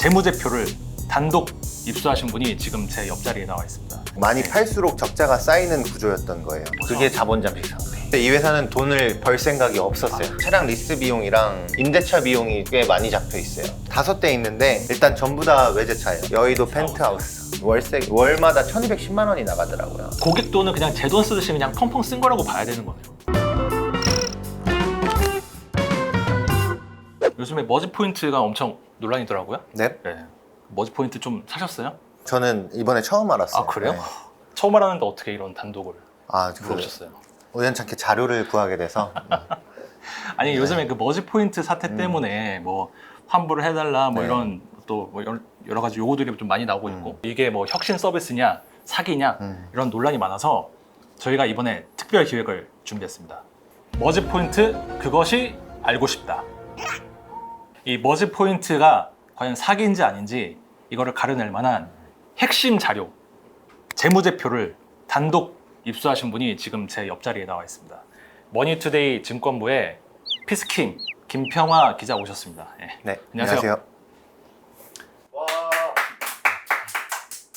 재무제표를 단독 입수하신 분이 지금 제 옆자리에 나와 있습니다. 많이 팔수록 적자가 쌓이는 구조였던 거예요. 그게 자본 잠식 상태. 근데 이 회사는 돈을 벌 생각이 없었어요. 차량 리스 비용이랑 임대차 비용이 꽤 많이 잡혀 있어요. 다섯 대 있는데 일단 전부 다 외제차예요. 여의도 펜트하우스. 월세 월마다 1,210만 원이 나가더라고요. 고객 돈은 그냥 제 돈 쓰듯이 그냥 펑펑 쓴 거라고 봐야 되는 거네요. 요즘에 머지 포인트가 엄청 논란이더라고요. 네. 네. 머지 포인트 좀 사셨어요? 저는 이번에 처음 알았어요. 아 그래요? 네. 처음 알았는데 어떻게 이런 단독을 아, 그 물어보셨어요? 우연찮게 자료를 구하게 돼서 아니 요즘에 그 머지 포인트 사태 때문에 뭐 환불을 해달라 뭐 네. 이런 또뭐 여러- 여러 가지 요구들이 좀 많이 나오고 있고 이게 뭐 혁신 서비스냐 사기냐 음. 이런 논란이 많아서 저희가 이번에 특별 기획을 준비했습니다. 머지 포인트 그것이 알고 싶다. 이 머지 포인트가 과연 사기인지 아닌지 이거를 가려낼 만한 핵심 자료 재무제표를 단독 입수하신 분이 지금 제 옆자리에 나와 있습니다. 머니투데이 증권부의 피스킹 김평화 기자 오셨습니다. 예. 네. 안녕하세요. 안녕하세요.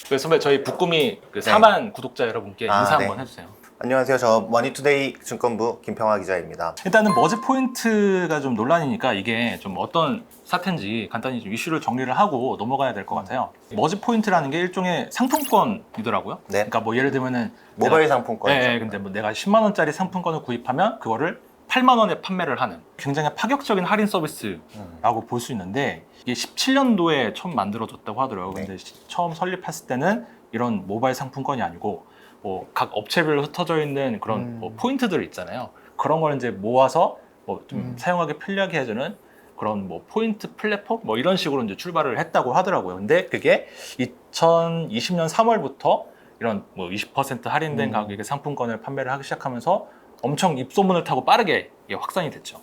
그 선배 저희 북구미 그 네. 4만 구독자 여러분께 아, 인사 네. 한번 해주세요. 안녕하세요. 저 머니투데이 증권부 김평화 기자입니다. 일단은 머지 포인트가 좀 논란이니까 이게 좀 어떤 사태인지 간단히 좀 이슈를 정리를 하고 넘어가야 될 것 같아요. 머지 포인트라는 게 일종의 상품권이더라고요. 네. 그러니까 뭐 예를 들면은 모바일 내가- 상품권이죠. 네, 근데 뭐 내가 10만 원짜리 상품권을 구입하면 그거를 8만 원에 판매를 하는 굉장히 파격적인 할인 서비스라고 볼 수 있는데 이게 17년도에 처음 만들어졌다고 하더라고요. 네. 근데 시- 처음 설립했을 때는 이런 모바일 상품권이 아니고 뭐 각 업체별로 흩어져 있는 그런 음. 뭐 포인트들 있잖아요. 그런 걸 이제 모아서 뭐 좀 음. 사용하기 편리하게 해주는 그런 뭐 포인트 플랫폼 뭐 이런 식으로 이제 출발을 했다고 하더라고요. 근데 그게 2020년 3월부터 이런 뭐 20% 할인된 음. 가격의 상품권을 판매를 하기 시작하면서 엄청 입소문을 타고 빠르게 확산이 됐죠.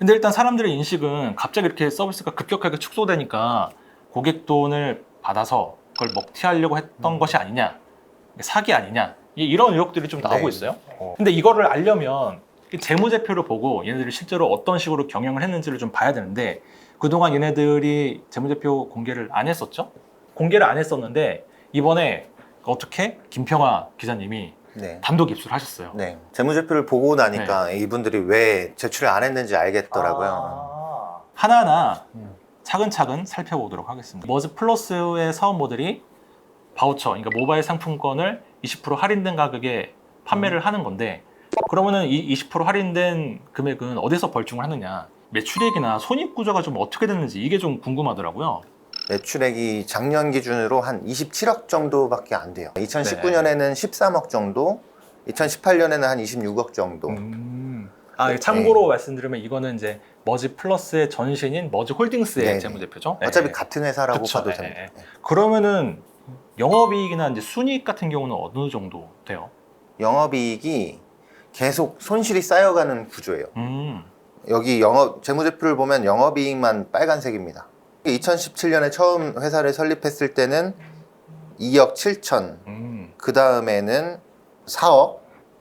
근데 일단 사람들의 인식은 갑자기 이렇게 서비스가 급격하게 축소되니까 고객 돈을 받아서 그걸 먹튀하려고 했던 것이 아니냐, 사기 아니냐, 이- 이런 의혹들이 좀 나오고 네. 있어요. 근데 이거를 알려면 이 재무제표를 보고 얘네들이 실제로 어떤 식으로 경영을 했는지를 좀 봐야 되는데 그동안 얘네들이 재무제표 공개를 안 했었죠? 공개를 안 했었는데 이번에 어떻게 김평화 기자님이 네. 단독 입수를 하셨어요. 네. 재무제표를 보고 나니까 네. 이분들이 왜 제출을 안 했는지 알겠더라고요. 아. 하나하나 음. 차근차근 살펴보도록 하겠습니다. 머즈 플러스의 사업 모델이 바우처, 그러니까 모바일 상품권을 20% 할인된 가격에 판매를 하는 건데 그러면은 이 20% 할인된 금액은 어디서 벌충을 하느냐? 매출액이나 손익 구조가 좀 어떻게 됐는지 이게 좀 궁금하더라고요. 매출액이 작년 기준으로 한 27억 정도밖에 안 돼요. 네. 2019년에는 13억 정도, 2018년에는 한 26억 정도. 음. 아, 참고로 말씀드리면 이거는 이제 머지 플러스의 전신인 머지 홀딩스의 네. 재무제표죠. 어차피 네. 같은 회사라고 그쵸, 봐도 네, 됩니다. 네. 그러면은 영업이익이나 이제 순이익 같은 경우는 어느 정도 돼요? 영업이익이 계속 손실이 쌓여가는 구조예요. 음. 여기 영업 재무제표를 보면 영업이익만 빨간색입니다. 2017년에 처음 회사를 설립했을 때는 2억 7천, 음. 그 다음에는 4억,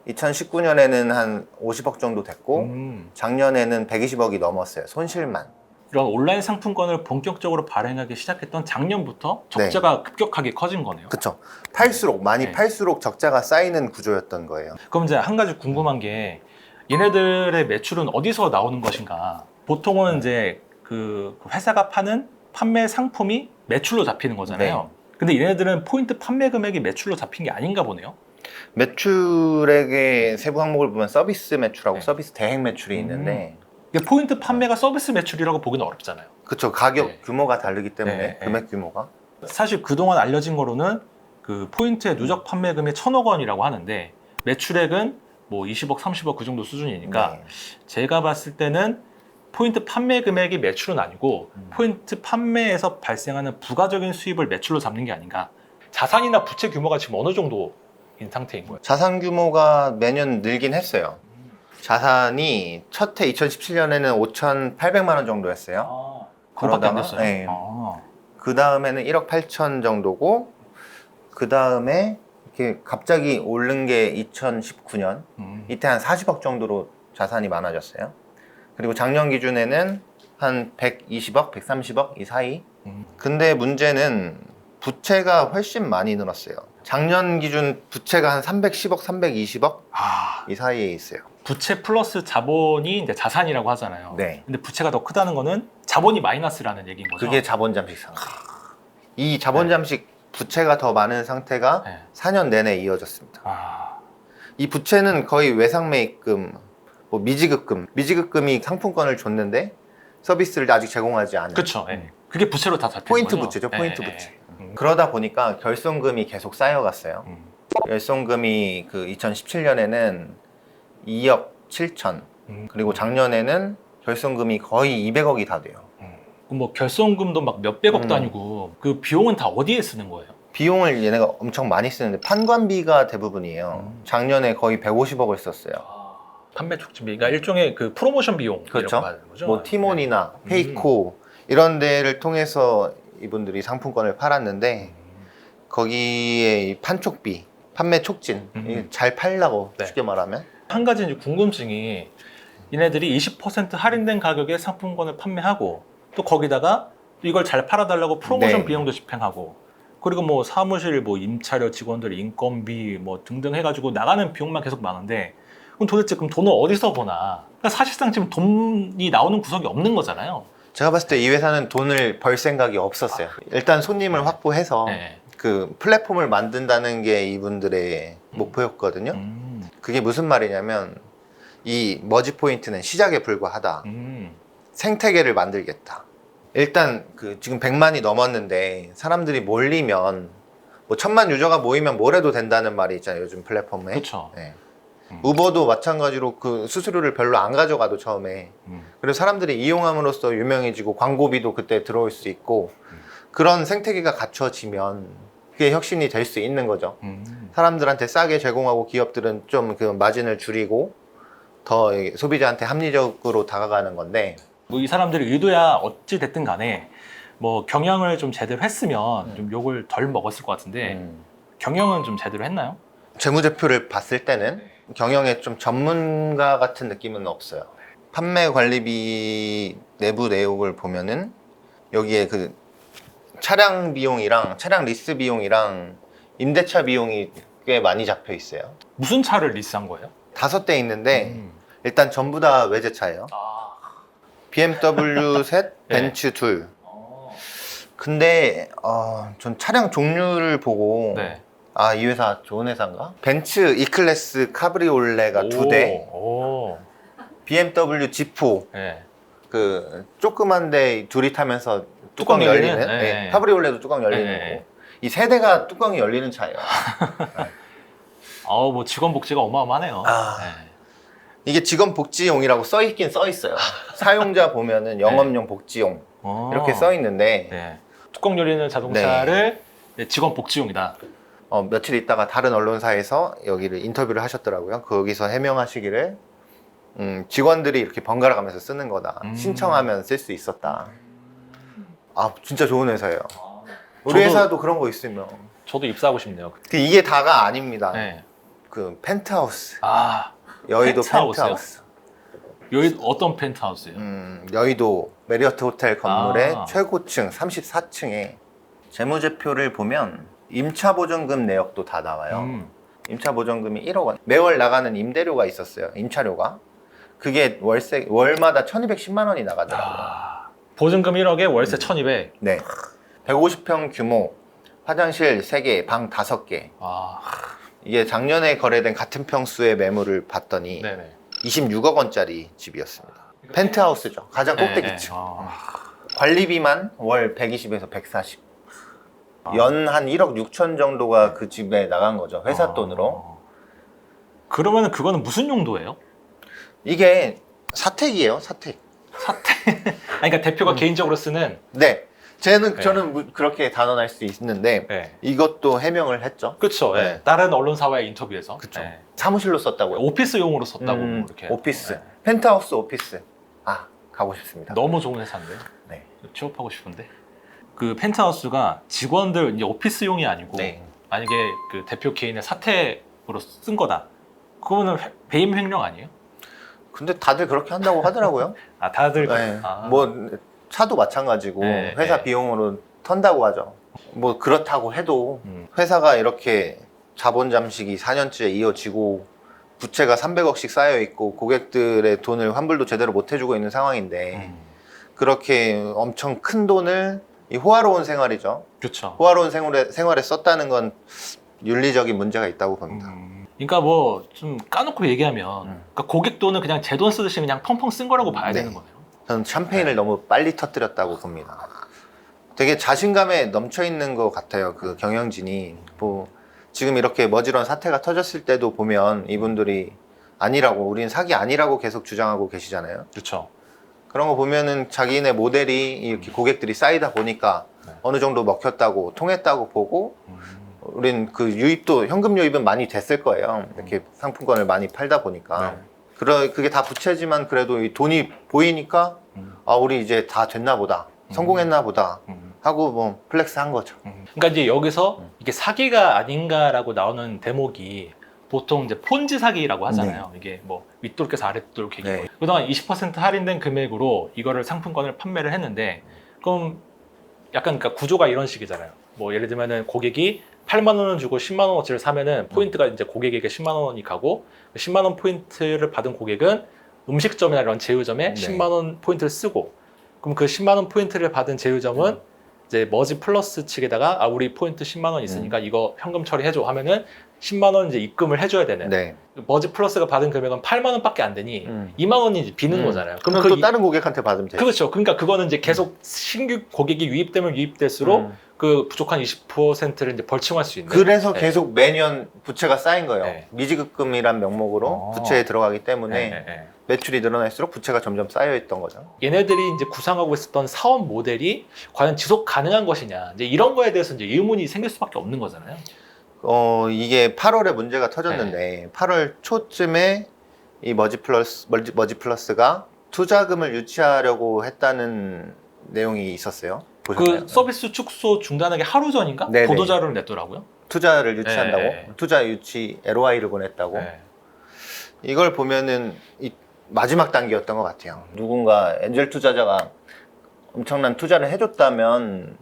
2019년에는 한 50억 정도 됐고 음. 작년에는 120억이 넘었어요. 손실만. 이런 온라인 상품권을 본격적으로 발행하기 시작했던 작년부터 적자가 급격하게 커진 거네요. 그쵸. 팔수록 많이 네. 팔수록 적자가 쌓이는 구조였던 거예요. 그럼 이제 한 가지 궁금한 게 얘네들의 매출은 어디서 나오는 것인가? 보통은 이제 그 회사가 파는 판매 상품이 매출로 잡히는 거잖아요. 근데 얘네들은 포인트 판매 금액이 매출로 잡힌 게 아닌가 보네요. 매출액의 세부 항목을 보면 서비스 매출하고 네. 서비스 대행 매출이 있는데 근데 포인트 판매가 서비스 매출이라고 보기는 어렵잖아요. 그쵸 가격 네. 규모가 다르기 때문에 네, 네. 금액 규모가 사실 그동안 알려진 거로는 그 포인트의 누적 판매금이 천억 원이라고 하는데 매출액은 뭐 20억, 30억 그 정도 수준이니까 네. 제가 봤을 때는 포인트 판매 금액이 매출은 아니고 음. 포인트 판매에서 발생하는 부가적인 수입을 매출로 잡는 게 아닌가. 자산이나 부채 규모가 지금 어느 정도인 상태인 거예요? 자산 규모가 매년 늘긴 했어요. 자산이 첫해 2017년에는 5,800만 원 정도였어요. 아, 그것밖에 안 그러다가, 됐어요. 네. 아. 그 다음에는 1억 8천 정도고 그 다음에 이렇게 갑자기 오른 게 2019년 음. 이때 한 40억 정도로 자산이 많아졌어요. 그리고 작년 기준에는 한 120억, 130억 이 사이. 음. 근데 문제는 부채가 훨씬 많이 늘었어요. 작년 기준 부채가 한 310억, 320억 아, 이 사이에 있어요. 부채 플러스 자본이 이제 자산이라고 하잖아요. 네. 근데 부채가 더 크다는 거는 자본이 마이너스라는 얘기인 거죠. 그게 자본 잠식 상태. 이 자본 잠식 부채가 더 많은 상태가 네. 4년 내내 이어졌습니다. 아, 이 부채는 거의 외상매입금, 뭐 미지급금, 미지급금이 상품권을 줬는데 서비스를 아직 제공하지 않은 그렇죠. 예. 그게 부채로 다 잡히는 포인트 거죠. 부채죠, 예, 포인트 예, 부채. 예. 음. 그러다 보니까 결손금이 계속 쌓여갔어요. 음. 결손금이 그 2017년에는 2억 7천, 음. 그리고 작년에는 결손금이 거의 200억이 다 돼요. 그럼 뭐 결손금도 막 몇백억도 음. 아니고 그 비용은 다 어디에 쓰는 거예요? 비용을 얘네가 엄청 많이 쓰는데 판관비가 대부분이에요. 음. 작년에 거의 150억을 썼어요. 판매 촉진비, 그러니까 일종의 그 프로모션 비용 그렇죠. 이라고 하는 거죠. 뭐 티몬이나 음. 페이코 이런 데를 통해서 이분들이 상품권을 팔았는데 거기에 이 판촉비, 판매 촉진 음. 이게 잘 팔라고 네. 쉽게 말하면 한 가지 이제 궁금증이 얘네들이 20% 할인된 가격에 상품권을 판매하고 또 거기다가 이걸 잘 팔아달라고 프로모션 네. 비용도 집행하고 그리고 뭐 사무실 뭐 임차료 직원들 인건비 뭐 등등 해가지고 나가는 비용만 계속 많은데 그럼 도대체 그럼 돈을 어디서 버나 그러니까 사실상 지금 돈이 나오는 구석이 없는 거잖아요. 제가 봤을 때 이 회사는 돈을 벌 생각이 없었어요. 일단 손님을 확보해서 네. 그 플랫폼을 만든다는 게 이분들의 목표였거든요. 음, 그게 무슨 말이냐면 이 머지 포인트는 시작에 불과하다. 음, 생태계를 만들겠다. 일단 그 지금 100만이 넘었는데 사람들이 몰리면 뭐 천만 유저가 모이면 뭘 해도 된다는 말이 있잖아요. 요즘 플랫폼에. 그렇죠. 네. 음. 우버도 마찬가지로 그 수수료를 별로 안 가져가도 처음에 음, 그리고 사람들이 이용함으로써 유명해지고 광고비도 그때 들어올 수 있고 음. 그런 생태계가 갖춰지면 그게 혁신이 될 수 있는 거죠. 음. 사람들한테 싸게 제공하고 기업들은 좀 그 마진을 줄이고 더 소비자한테 합리적으로 다가가는 건데 뭐이 사람들이 의도야 어찌 됐든 간에 뭐 경영을 좀 제대로 했으면 좀 욕을 덜 먹었을 것 같은데 음. 경영은 좀 제대로 했나요? 재무제표를 봤을 때는 경영에 좀 전문가 같은 느낌은 없어요. 판매 관리비 내부 내역을 보면은 여기에 그 차량 비용이랑 차량 리스 비용이랑 임대차 비용이 꽤 많이 잡혀 있어요. 무슨 차를 리스한 거예요? 다섯 대 있는데 음. 일단 전부 다 외제차예요. 아. BMW 셋, 네. 벤츠 둘. 어. 근데 어, 전 차량 종류를 보고 네. 아 이 회사 좋은 회사인가? 벤츠 E 클래스 카브리올레가 두 대, 오. BMW 지포 네. 그 조그만데 둘이 타면서 뚜껑, 뚜껑 열리는, 열리는? 네. 네, 카브리올레도 뚜껑 열리는 네. 거고 이 세 대가 뚜껑이 열리는 차예요. 아우 뭐 직원 복지가 어마어마하네요. 아. 네. 이게 직원 복지용이라고 써 있긴 써 있어요. 사용자 보면은 영업용 복지용 어. 이렇게 써 있는데 네. 뚜껑 열리는 자동차를 네, 직원 복지용이다. 어, 며칠 있다가 다른 언론사에서 여기를 인터뷰를 하셨더라고요. 거기서 해명하시기를 음, 직원들이 이렇게 번갈아 가면서 쓰는 거다. 음. 신청하면 쓸 수 있었다. 아 진짜 좋은 회사예요. 우리 저도- 회사도 그런 거 있으면 저도 입사하고 싶네요. 그 이게 다가 아닙니다. 네. 그 펜트하우스 아 여의도 펜트하우스요? 펜트하우스. 여기 어떤 펜트하우스예요? 음, 여의도 메리어트 호텔 건물의 아. 최고층 34층에 재무제표를 보면 임차 보증금 내역도 다 나와요. 음. 임차 보증금이 1억 원. 매월 나가는 임대료가 있었어요. 임차료가. 그게 월세 월마다 1,210만 원이 나가더라고요. 아, 보증금 1억에 월세 음. 1,200. 네. 150평 규모, 화장실 3개, 방 5개. 아, 이게 작년에 거래된 같은 평수의 매물을 봤더니 네네. 26억 원짜리 집이었습니다. 펜트하우스죠. 가장 꼭대기층. 네, 네. 아. 관리비만 월 120에서 140. 아. 연한 1억 6천 정도가 그 집에 나간 거죠. 회사 아. 돈으로. 그러면 그거는 무슨 용도예요? 이게 사택이에요, 사택. 아니, 그러니까 대표가 음. 개인적으로 쓰는 네. 쟤는 네. 저는 무- 그렇게 단언할 수 있는데 네. 이것도 해명을 했죠. 그렇죠. 예. 네. 다른 언론사와의 인터뷰에서 그쵸. 예. 사무실로 썼다고요. 오피스용으로 썼다고 음, 이렇게 오피스. 네. 펜트하우스 오피스. 아 가고 싶습니다. 너무 좋은 회사인데 네. 취업하고 싶은데 그 펜트하우스가 직원들 이제 오피스용이 아니고 네. 만약에 그 대표 개인의 사택으로 쓴 거다. 그거는 회- 배임 횡령 아니에요? 근데 다들 그렇게 한다고 하더라고요. 아 다들 네. 아, 뭐 차도 마찬가지고 네, 회사 네. 비용으로 턴다고 하죠. 뭐 그렇다고 해도 음. 회사가 이렇게 자본 잠식이 4년째 이어지고 부채가 300억씩 쌓여 있고 고객들의 돈을 환불도 제대로 못 해주고 있는 상황인데 음. 그렇게 엄청 큰 돈을 이 호화로운 생활이죠. 그렇죠. 호화로운 생활에, 생활에 썼다는 건 윤리적인 문제가 있다고 봅니다. 음. 그러니까 뭐 좀 까놓고 얘기하면 음. 그러니까 고객 돈은 그냥 제 돈 쓰듯이 그냥 펑펑 쓴 거라고 봐야 네. 되는 거예요. 저는 샴페인을 너무 빨리 터뜨렸다고 봅니다. 되게 자신감에 넘쳐 있는 것 같아요. 그 경영진이 뭐 지금 이렇게 머지런 사태가 터졌을 때도 보면 이분들이 아니라고 우린 사기 아니라고 계속 주장하고 계시잖아요. 그렇죠. 그런 거 보면은 자기네 모델이 이렇게 고객들이 쌓이다 보니까 네. 어느 정도 먹혔다고 통했다고 보고 음. 우린 그 유입도 현금 유입은 많이 됐을 거예요. 이렇게 상품권을 많이 팔다 보니까. 네. 그러 그게 다 부채지만 그래도 이 돈이 보이니까 음. 아 우리 이제 다 됐나 보다 성공했나 보다 음. 하고 뭐 플렉스 한 거죠. 음. 그러니까 이제 여기서 음. 이게 사기가 아닌가라고 나오는 대목이 보통 이제 폰지 사기라고 하잖아요. 이게 뭐 윗돌 께서 아랫돌 계기. 네. 그동안 20% 할인된 금액으로 이거를 상품권을 판매를 했는데 그럼 약간 그러니까 구조가 이런 식이잖아요. 뭐 예를 들면은 고객이 8만 원을 주고 10만 원어치를 사면은 포인트가 이제 고객에게 10만 원이 가고 10만 원 포인트를 받은 고객은 음식점이나 이런 제휴점에 네. 10만 원 포인트를 쓰고 그럼 그 10만 원 포인트를 받은 제휴점은 음. 이제 머지 플러스 측에다가 아 우리 포인트 10만 원 있으니까 음. 이거 현금 처리해줘 하면은 10만 원 이제 입금을 해줘야 되는 네. 머지 플러스가 받은 금액은 8만 원밖에 안 되니 음. 2만 원이 이제 비는 음. 거잖아요. 그럼 그 또 이- 다른 고객한테 받으면 돼요. 그렇죠. 그러니까 그거는 이제 계속 신규 고객이 유입되면 유입될수록 음. 그 부족한 20%를 이제 벌충할 수 있는. 그래서 네. 계속 매년 부채가 쌓인 거예요. 네. 미지급금이란 명목으로 어. 부채에 들어가기 때문에 네, 네, 네. 매출이 늘어날수록 부채가 점점 쌓여 있던 거죠. 얘네들이 이제 구상하고 있었던 사업 모델이 과연 지속 가능한 것이냐. 이제 이런 거에 대해서 이제 의문이 생길 수밖에 없는 거잖아요. 어 이게 8월에 문제가 터졌는데 네. 8월 초쯤에 이 머지 플러스 머지, 머지 플러스가 투자금을 유치하려고 했다는 내용이 있었어요. 보셨나요? 그 서비스 축소 중단하기 하루 전인가 네네. 보도 자료를 냈더라고요. 투자를 유치한다고 네, 네. 투자 유치 LOI를 보냈다고 네. 이걸 보면은 이 마지막 단계였던 것 같아요. 누군가 엔젤 투자자가 엄청난 투자를 해줬다면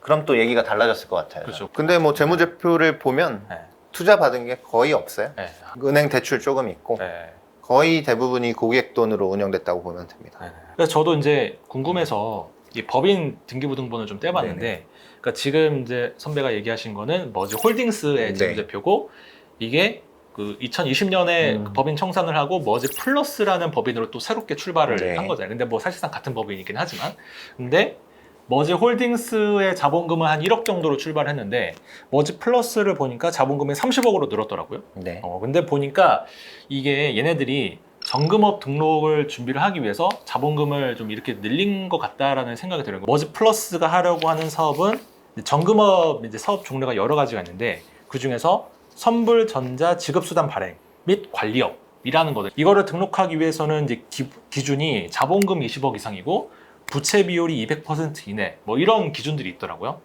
그럼 또 얘기가 달라졌을 것 같아요. 그렇죠. 근데 뭐 재무제표를 보면 네. 투자 받은 게 거의 없어요. 네. 은행 대출 조금 있고 네. 거의 대부분이 고객 돈으로 운영됐다고 보면 됩니다. 네. 그래서 저도 이제 궁금해서 이 법인 등기부등본을 좀 떼봤는데, 그러니까 지금 이제 선배가 얘기하신 거는 머지 홀딩스의 네. 재무제표고 이게 그 2020년에 음. 법인 청산을 하고 머지 플러스라는 법인으로 또 새롭게 출발을 네. 한 거잖아요. 근데 뭐 사실상 같은 법인이긴 하지만, 근데 머지 홀딩스의 자본금은 한 1억 정도로 출발했는데 머지 플러스를 보니까 자본금이 30억으로 늘었더라고요. 네. 어, 근데 보니까 이게 얘네들이 정금업 등록을 준비를 하기 위해서 자본금을 좀 이렇게 늘린 것 같다라는 생각이 들어요. 머지 플러스가 하려고 하는 사업은 정금업 이제 사업 종류가 여러 가지가 있는데 그 중에서 선불 전자 지급수단 발행 및 관리업이라는 거들. 이거를 등록하기 위해서는 이제 기, 기준이 자본금 20억 이상이고 부채 비율이 200% 이내 뭐 이런 기준들이 있더라고요.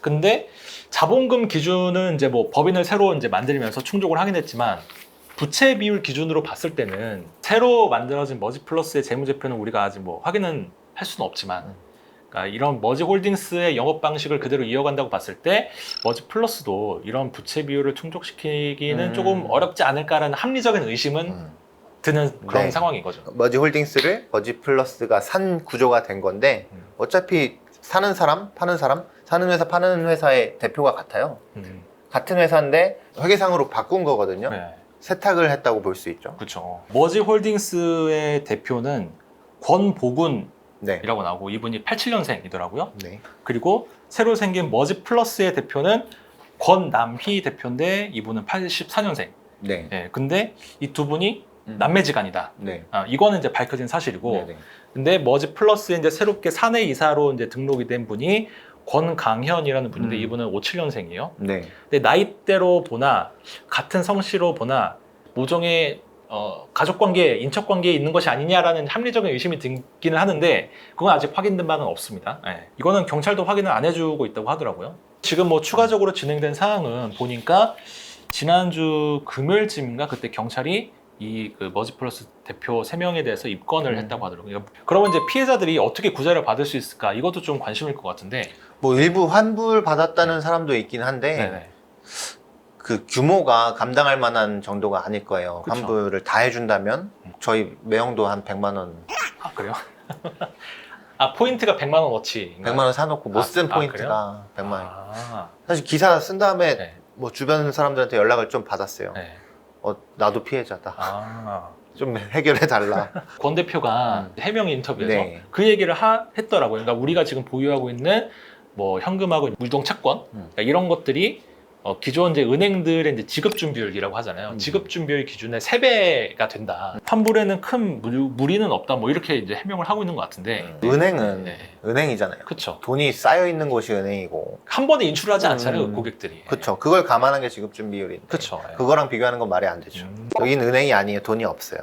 근데 자본금 기준은 이제 뭐 법인을 새로 이제 만들면서 충족을 하긴 했지만 부채 비율 기준으로 봤을 때는 새로 만들어진 머지 플러스의 재무제표는 우리가 아직 뭐 확인은 할 수는 없지만 음. 그러니까 이런 머지 홀딩스의 영업 방식을 그대로 이어간다고 봤을 때 머지 플러스도 이런 부채 비율을 충족시키기는 음. 조금 어렵지 않을까라는 합리적인 의심은 음. 드는 그런 네. 상황인 거죠. 머지 홀딩스를 머지 플러스가 산 구조가 된 건데 음. 어차피 사는 사람, 파는 사람, 사는 회사, 파는 회사의 대표가 같아요. 음. 같은 회사인데 회계상으로 바꾼 거거든요. 네. 세탁을 했다고 볼 수 있죠. 그렇죠. 머지 홀딩스의 대표는 권보군 이라고 네. 나오고 이분이 87년생이더라고요. 네. 그리고 새로 생긴 머지 플러스의 대표는 권남희 대표인데 이분은 84년생. 네. 예, 근데 이 두 분이 음. 남매지간이다. 네. 아, 이거는 이제 밝혀진 사실이고 네네. 근데 머지 플러스에 이제 새롭게 사내 이사로 이제 등록이 된 분이 권강현이라는 분인데 음. 이분은 57년생이에요. 네. 근데 나이대로 보나 같은 성씨로 보나 모종의 어, 가족 관계, 인척 관계에 있는 것이 아니냐라는 합리적인 의심이 들기는 하는데 그건 아직 확인된 바는 없습니다. 예. 이거는 경찰도 확인을 안 해주고 있다고 하더라고요. 지금 뭐 추가적으로 진행된 사항은 보니까 지난주 금요일쯤인가 그때 경찰이 이그 머지플러스 대표 3명에 대해서 입건을 음. 했다고 하더라고요. 그러면 이제 피해자들이 어떻게 구제를 받을 수 있을까? 이것도 좀 관심일 것 같은데. 뭐 일부 환불 받았다는 사람도 있긴 한데 네네. 그 규모가 감당할 만한 정도가 아닐 거예요. 그쵸. 환불을 다 해준다면 음. 저희 매형도 한 100만 원, 아 그래요? 아 포인트가 100만 원어치. 100만 원 사놓고 못쓴 아, 포인트가 100만 원. 아, 사실 기사 쓴 다음에 네. 뭐 주변 사람들한테 연락을 좀 받았어요. 네. 어 나도 피해자다. 아. 좀 해결해 달라. 권 대표가 해명 인터뷰에서 네. 그 얘기를 하, 했더라고요. 그러니까 우리가 지금 보유하고 있는 뭐 현금하고 물동 채권 음. 그러니까 이런 것들이 어, 기존 이제 은행들의 이제 지급 준비율이라고 하잖아요. 음. 지급 준비율 기준의 3배가 된다. 환불에는 큰 무, 무리는 없다. 뭐 이렇게 이제 해명을 하고 있는 것 같은데. 은행은 네. 은행이잖아요. 그렇죠. 돈이 쌓여 있는 곳이 은행이고. 한 번에 인출하지 않잖아요, 음. 고객들이. 그렇죠. 그걸 감안한 게 지급 준비율인데. 그렇죠. 그거랑 비교하는 건 말이 안 되죠. 음. 여긴 은행이 아니에요. 돈이 없어요.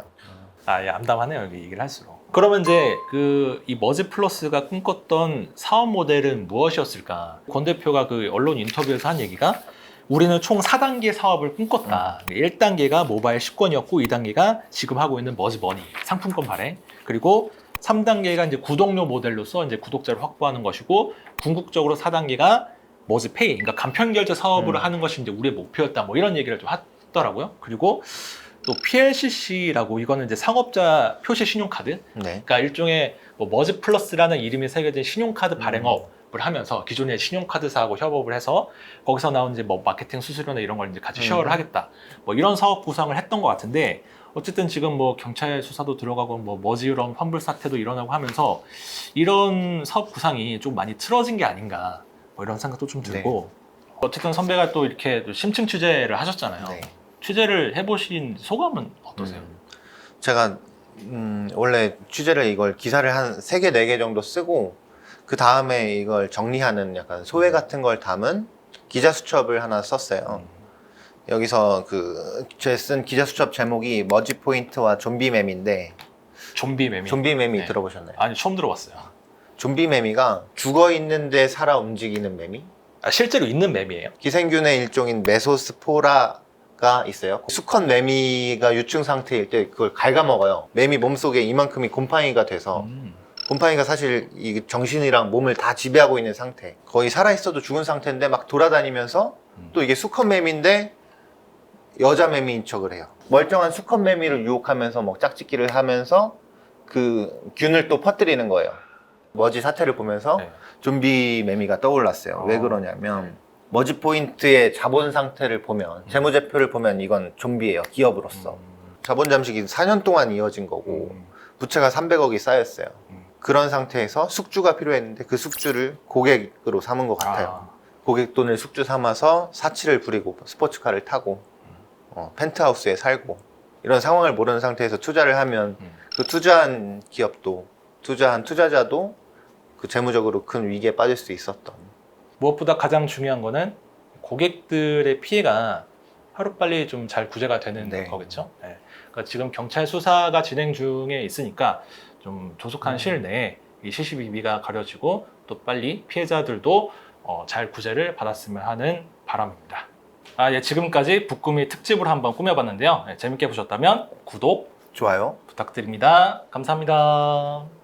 아, 예, 암담하네요. 여기 얘기를 할수록. 그러면 이제 그 이 머지 플러스가 꿈꿨던 사업 모델은 무엇이었을까? 권 대표가 그 언론 인터뷰에서 한 얘기가 우리는 총 4단계 사업을 꿈꿨다. 1단계가 모바일 식권이었고 2단계가 지금 하고 있는 머지머니 상품권 발행. 그리고 3단계가 이제 구독료 모델로서 이제 구독자를 확보하는 것이고 궁극적으로 4단계가 머지페이, 그러니까 간편 결제 사업을 음. 하는 것이 이제 우리의 목표였다. 뭐 이런 얘기를 좀 하더라고요. 그리고 또 PLCC라고 이거는 이제 상업자 표시 신용카드, 네. 그러니까 일종의 뭐 머지 플러스라는 이름이 새겨진 신용카드 발행업 을 하면서 기존의 신용카드사하고 협업을 해서 거기서 나온 이제 뭐 마케팅 수수료나 이런 걸 이제 같이 음. 쉐어를 하겠다. 뭐 이런 사업 구상을 했던 것 같은데 어쨌든 지금 뭐 경찰 수사도 들어가고 뭐 머지런 환불 사태도 일어나고 하면서 이런 사업 구상이 좀 많이 틀어진 게 아닌가 뭐 이런 생각도 좀 들고 어쨌든 선배가 또 이렇게 또 심층 취재를 하셨잖아요. 네. 취재를 해보신 소감은 어떠세요? 음. 제가 음, 원래 취재를 이걸 기사를 한 세 개 네 개 정도 쓰고 그 다음에 이걸 정리하는 약간 소회 같은 걸 담은 기자 수첩을 하나 썼어요. 음. 여기서 그 제 쓴 기자 수첩 제목이 머지 포인트와 좀비 매미인데 좀비 매미. 좀비 매미 네. 들어보셨나요? 아니 처음 들어봤어요. 좀비 매미가 죽어 있는데 살아 움직이는 매미? 아, 실제로 있는 매미예요? 기생균의 일종인 메소스포라가 있어요. 수컷 매미가 유충 상태일 때 그걸 갉아먹어요. 매미 몸속에 이만큼이 곰팡이가 돼서 음. 곰팡이가 사실 이 정신이랑 몸을 다 지배하고 있는 상태. 거의 살아있어도 죽은 상태인데 막 돌아다니면서 음. 또 이게 수컷 매미인데 여자 매미인 척을 해요. 멀쩡한 수컷 매미를 유혹하면서 뭐 짝짓기를 하면서 그 균을 또 퍼뜨리는 거예요. 머지 사태를 보면서 네. 좀비 매미가 떠올랐어요. 어. 왜 그러냐면 머지 포인트의 자본 상태를 보면 재무제표를 보면 이건 좀비예요. 기업으로서. 자본 잠식이 4년 동안 이어진 거고 음. 부채가 300억이 쌓였어요. 음. 그런 상태에서 숙주가 필요했는데 그 숙주를 고객으로 삼은 것 같아요. 고객 돈을 숙주 삼아서 사치를 부리고 스포츠카를 타고 어, 펜트하우스에 살고 이런 상황을 모르는 상태에서 투자를 하면 음. 그 투자한 기업도 투자한 투자자도 그 재무적으로 큰 위기에 빠질 수 있었던 무엇보다 가장 중요한 거는 고객들의 피해가 하루빨리 좀 잘 구제가 되는 네. 거겠죠. 네. 그러니까 지금 경찰 수사가 진행 중에 있으니까 좀 조속한 음. 시일 내에 이 CCTV가 가려지고 또 빨리 피해자들도 어, 잘 구제를 받았으면 하는 바람입니다. 아, 예, 지금까지 북구미 특집으로 한번 꾸며봤는데요. 예, 재밌게 보셨다면 구독 좋아요. 부탁드립니다. 감사합니다.